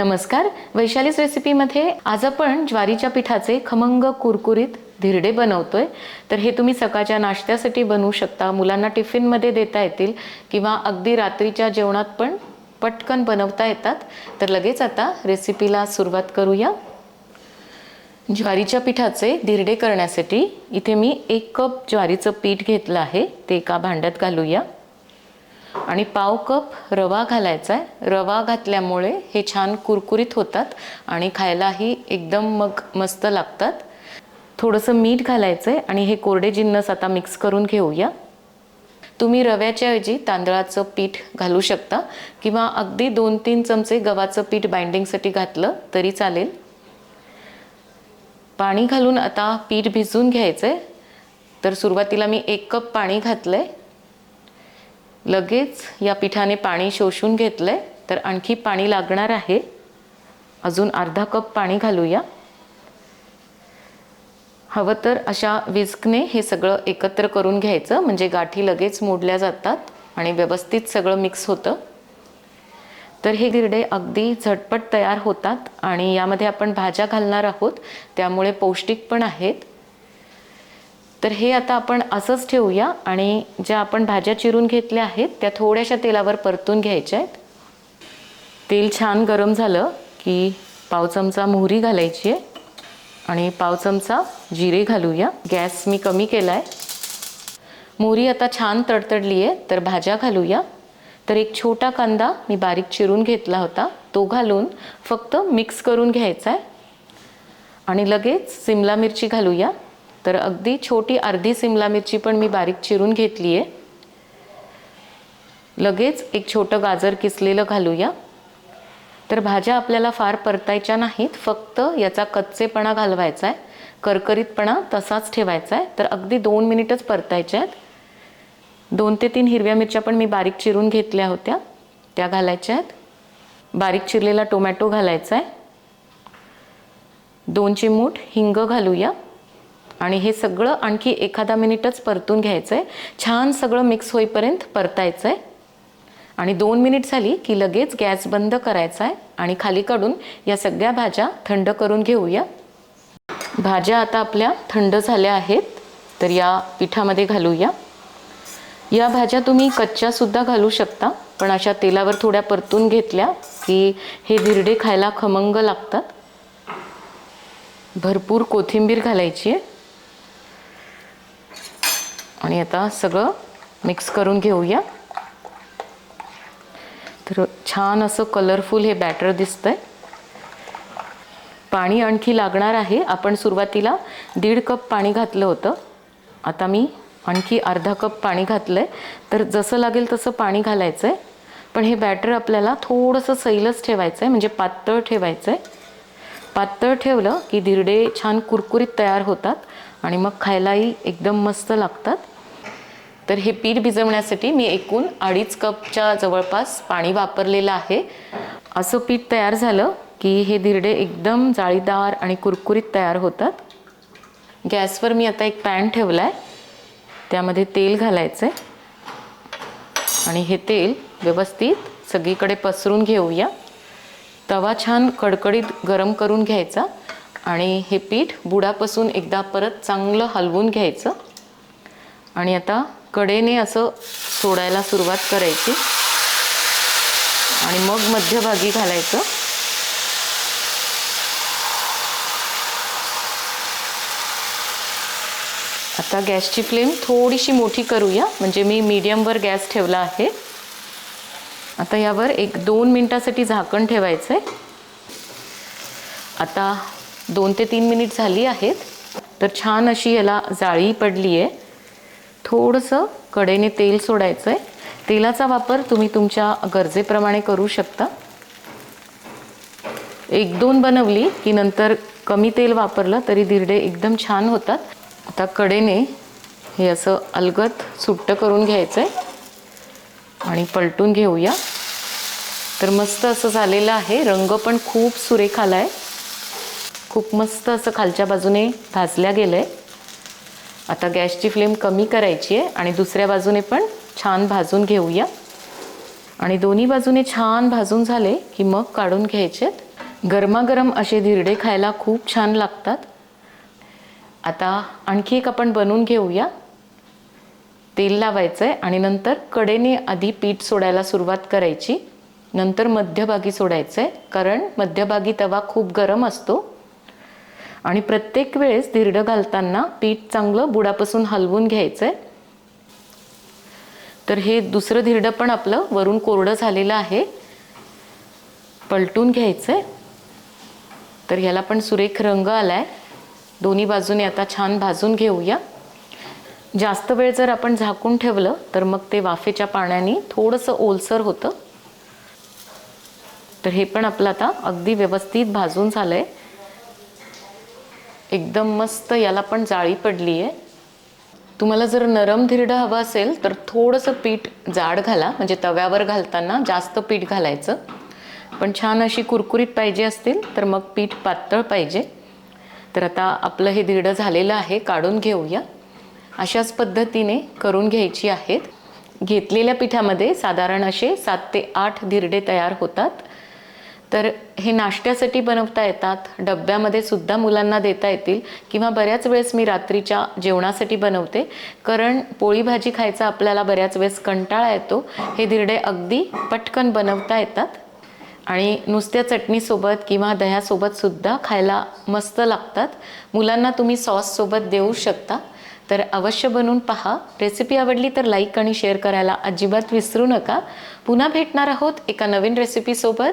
नमस्कार. वैशालीस रेसिपीमध्ये आज आपण ज्वारीच्या पिठाचे खमंग कुरकुरीत धिरडे बनवतोय. तर हे तुम्ही सकाळच्या नाश्त्यासाठी बनवू शकता. मुलांना टिफिनमध्ये देता येतील किंवा अगदी रात्रीच्या जेवणात पण पटकन बनवता येतात. तर लगेच आता रेसिपीला सुरुवात करूया. ज्वारीच्या पिठाचे धिरडे करण्यासाठी इथे मी एक कप ज्वारीचं पीठ घेतलं आहे. ते एका भांड्यात घालूया. आणि पाव कप रवा घालायचा आहे. रवा घातल्यामुळे हे छान कुरकुरीत होतात आणि खायलाही एकदम मग मस्त लागतात. थोडंसं मीठ घालायचं आहे आणि हे कोरडे जिन्नस आता मिक्स करून घेऊया. तुम्ही रव्याच्या ऐवजी तांदळाचं पीठ घालू शकता किंवा अगदी दोन तीन चमचे गव्हाचं पीठ बाइंडिंगसाठी घातलं तरी चालेल. पाणी घालून आता पीठ भिजवून घ्यायचं आहे तर सुरुवातीला मी एक कप पाणी घातलं आहे लगेच या पिठाने पाणी शोषून घेतलं आहे तर आणखी पाणी लागणार आहे. अजून अर्धा कप पाणी घालूया. हवं तर अशा विस्कने हे सगळं एकत्र करून घ्यायचं म्हणजे गाठी लगेच मोडल्या जातात आणि व्यवस्थित सगळं मिक्स होतं. तर हे गिरडे अगदी झटपट तयार होतात आणि यामध्ये आपण भाज्या घालणार आहोत त्यामुळे पौष्टिक पण आहेत. तर हे आता आपण असंच ठेवूया आणि ज्या आपण भाज्या चिरून घेतल्या आहेत त्या थोड्याशा तेलावर परतून घ्यायच्या आहेत. तेल छान गरम झालं की पाव चमचा मोहरी घालायची आहे. आणि पाव चमचा जिरे घालूया. गॅस मी कमी केला आहे मोहरी आता छान तडतडली आहे तर भाज्या घालूया. तर एक छोटा कांदा मी बारीक चिरून घेतला होता. तो घालून फक्त मिक्स करून घ्यायचा आहे. आणि लगेच सिमला मिरची घालूया. तर अगदी छोटी अर्धी सिमला मिरची पण मी बारीक चिरून घेतली आहे लगेच एक छोटं गाजर किसलेलं घालूया. तर भाज्या आपल्याला फार परतायच्या नाहीत फक्त याचा कच्चेपणा घालवायचा आहे करकरीतपणा तसाच ठेवायचा आहे तर अगदी दोन मिनिटच परतायच्या आहेत. दोन ते तीन हिरव्या मिरच्या पण मी बारीक चिरून घेतल्या होत्या त्या घालायच्या आहेत. बारीक चिरलेला टोमॅटो घालायचा आहे दोन चिमूट हिंग घालूया. आणि हे सगळं आणखी एखादा मिनिटच परतून घ्यायचं आहे छान सगळं मिक्स होईपर्यंत परतायचं आहे आणि दोन मिनिट झाली की लगेच गॅस बंद करायचा आहे आणि खाली काढून या सगळ्या भाज्या थंड करून घेऊया. भाज्या आता आपल्या थंड झाल्या आहेत तर या पिठामध्ये घालूया. या भाज्या तुम्ही कच्च्यासुद्धा घालू शकता पण अशा तेलावर थोड्या परतून घेतल्या की हे धिरडे खायला खमंग लागतात. भरपूर कोथिंबीर घालायची आहे. आणि आता सगळं मिक्स करून घेऊया. तर छान असं कलरफुल हे बॅटर दिसतंय. पाणी आणखी लागणार आहे. आपण सुरुवातीला दीड कप पाणी घातलं होतं. आता मी आणखी अर्धा कप पाणी घातलं आहे तर जसं लागेल तसं पाणी घालायचं आहे पण हे बॅटर आपल्याला थोडंसं सैलच ठेवायचं आहे म्हणजे पातळ ठेवायचं आहे पातळ ठेवलं की धिरडे छान कुरकुरीत तयार होतात. आणि मग खायलाही एकदम मस्त लागतात. तर हे पीठ भिजवण्यासाठी मी एकूण अडीच कपच्या जवळपास पाणी वापरलेलं आहे. असं पीठ तयार झालं की हे धिरडे एकदम जाळीदार आणि कुरकुरीत तयार होतात. गॅसवर मी आता एक पॅन ठेवला आहे त्यामध्ये तेल घालायचं आहे आणि हे तेल व्यवस्थित सगळीकडे पसरून घेऊया. तवा छान कडकडीत गरम करून घ्यायचा. आणि हे पीठ बुडापासून एकदा परत चांगलं हलवून घ्यायचं. आणि आता कडेने असं सोडायला सुरुवात करायची. आणि मग मध्यभागी घालायचं. आता गॅसची फ्लेम थोडीशी मोठी करूया. म्हणजे मी मीडियमवर गॅस ठेवला आहे. आता यावर एक दोन मिनटासाठी झाकण ठेवायचं आहे आता दोन ते तीन मिनिट झाली आहेत. तर छान अशी याला जाळी पडली आहे. थोडंसं कडेने तेल सोडायचं आहे तेलाचा वापर तुम्ही तुमच्या गरजेप्रमाणे करू शकता. एक दोन बनवली की नंतर कमी तेल वापरलं तरी दिरडे एकदम छान होतात. आता कडेने हे असं अलगत सुट्ट करून घ्यायचं आहे आणि पलटून घेऊया. तर मस्त असं झालेलं आहे. रंग पण खूप सुरेख आला आहे खूप मस्त असं खालच्या बाजूने भाजल्या गेलं आहे आता गॅसची फ्लेम कमी करायची आहे आणि दुसऱ्या बाजूने पण छान भाजून घेऊया. आणि दोन्ही बाजूने छान भाजून झाले की मग काढून घ्यायचेत गरमागरम असे धिरडे खायला खूप छान लागतात. आता आणखी एक आपण बनवून घेऊया. तेल लावायचं आहे आणि नंतर कडेने आधी पीठ सोडायला सुरुवात करायची. नंतर मध्यभागी सोडायचं आहे कारण मध्यभागी तवा खूप गरम असतो. आणि प्रत्येक वेळेस धिरडं घालताना पीठ चांगलं बुडापासून हलवून घ्यायचं आहे तर हे दुसरं धिरडं पण आपलं वरून कोरडं झालेलं आहे. पलटून घ्यायचं आहे तर ह्याला पण सुरेख रंग आलाय. दोन्ही बाजूने आता छान भाजून घेऊया. जास्त वेळ जर आपण झाकून ठेवलं तर मग ते वाफेच्या पाण्याने थोडंसं ओलसर होतं. तर हे पण आपलं आता अगदी व्यवस्थित भाजून झालं आहे एकदम मस्त याला पण जाळी पडली आहे तुम्हाला जर नरम धिरडं हवं असेल तर थोडंसं पीठ जाड घाला. म्हणजे तव्यावर घालताना जास्त पीठ घालायचं. पण छान अशी कुरकुरीत पाहिजे असतील तर मग पीठ पातळ पाहिजे. तर आता आपलं हे धिरडं झालेलं आहे काढून घेऊया. अशाच पद्धतीने करून घ्यायची आहेत. घेतलेल्या पिठामध्ये साधारण असे सात ते आठ धिरडे तयार होतात. तर हे नाश्त्यासाठी बनवता येतात डब्यामध्ये सुद्धा मुलांना देता येतील किंवा बऱ्याच वेळेस मी रात्रीच्या जेवणासाठी बनवते. कारण पोळी भाजी खायचा आपल्याला बऱ्याच वेळेस कंटाळा येतो. हे धिरडे अगदी पटकन बनवता येतात. आणि नुसत्या चटणीसोबत किंवा दह्यासोबत सुद्धा खायला मस्त लागतात. मुलांना तुम्ही सॉससोबत देऊ शकता. तर अवश्य बनवून पहा. रेसिपी आवडली तर लाईक आणि शेअर करायला अजिबात विसरू नका. पुन्हा भेटणार आहोत एका नवीन रेसिपीसोबत.